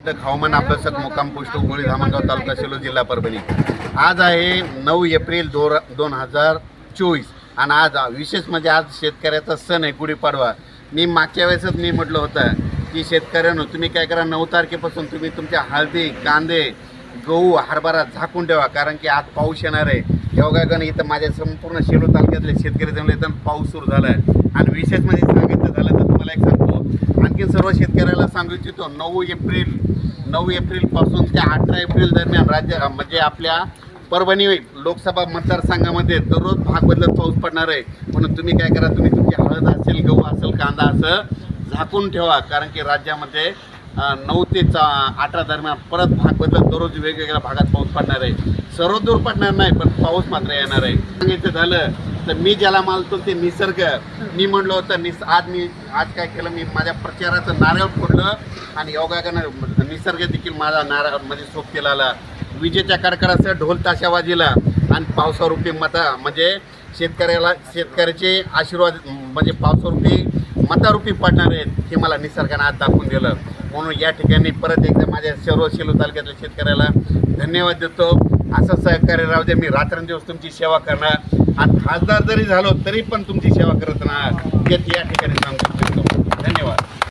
हवामान अभ्यासक मुक्काम पोस्ट उंगोळी धामणगाव तालुका सेलो जिल्हा परभणी. आज आहे नऊ एप्रिल दोन दोन हजार चोवीस. आणि आज विशेष म्हणजे आज शेतकऱ्याचा सण आहे गुढीपाडवा मी मागच्या वेळेसच मी म्हटलं होतं की शेतकऱ्यांनो तुम्ही काय करा नऊ तारखेपासून तुम्ही तुमच्या हळदी कांदे गहू हरभरा झाकून ठेवा. कारण की आज पाऊस येणार आहे. योगागण इथं माझ्या संपूर्ण शेलू तालुक्यातले शेतकरी जमले इथं पाऊस सुरू झाला आहे आणि विशेष म्हणजे सांगितलं झालं तर तुम्हाला एक आणखी सर्व शेतकऱ्याला सांगू इच्छितो नऊ एप्रिल नऊ एप्रिलपासून ते अठरा एप्रिल दरम्यान राज्य म्हणजे आपल्या परभणी लोकसभा मतदारसंघामध्ये दररोज भाग बदलत पाऊस पडणार आहे. म्हणून तुम्ही काय करा तुम्ही तुमची हळद असेल गहू असेल कांदा असं झाकून ठेवा कारण की राज्यामध्ये नऊ ते चा अठरा दरम्यान परत भाग बदलत दररोज वेगवेगळ्या भागात पाऊस पडणार आहे. सर्व दूर पडणार नाही पण पाऊस मात्र येणार आहे. सांगायचं झालं तर मी ज्याला मानतो ते निसर्ग. मी म्हणलो होतं निस आज मी आज काय केलं मी माझ्या प्रचाराचं नारळ फोडलं आणि योगाकडनं निसर्ग देखील माझा नारळ म्हणजे सोबतीला आला. विजेच्या कडकडासह ढोल ताशा वाजीला आणि पावसारूपी मता म्हणजे शेतकऱ्याला शेतकऱ्याचे आशीर्वाद म्हणजे पावसारूपी मतारूपी पडणार आहेत हे मला निसर्गाने आज दाखवून दिलं. म्हणून या ठिकाणी परत एकदा माझ्या सर्व सेलू तालुक्यातल्या शेतकऱ्याला धन्यवाद देतो. असं सहकार्य राहू दे मी रात्रंदिवस तुमची सेवा करणार. आणि खासदार जरी झालो तरी पण तुमची सेवा करत राहणार. हे या ठिकाणी सांगू इच्छितो. धन्यवाद.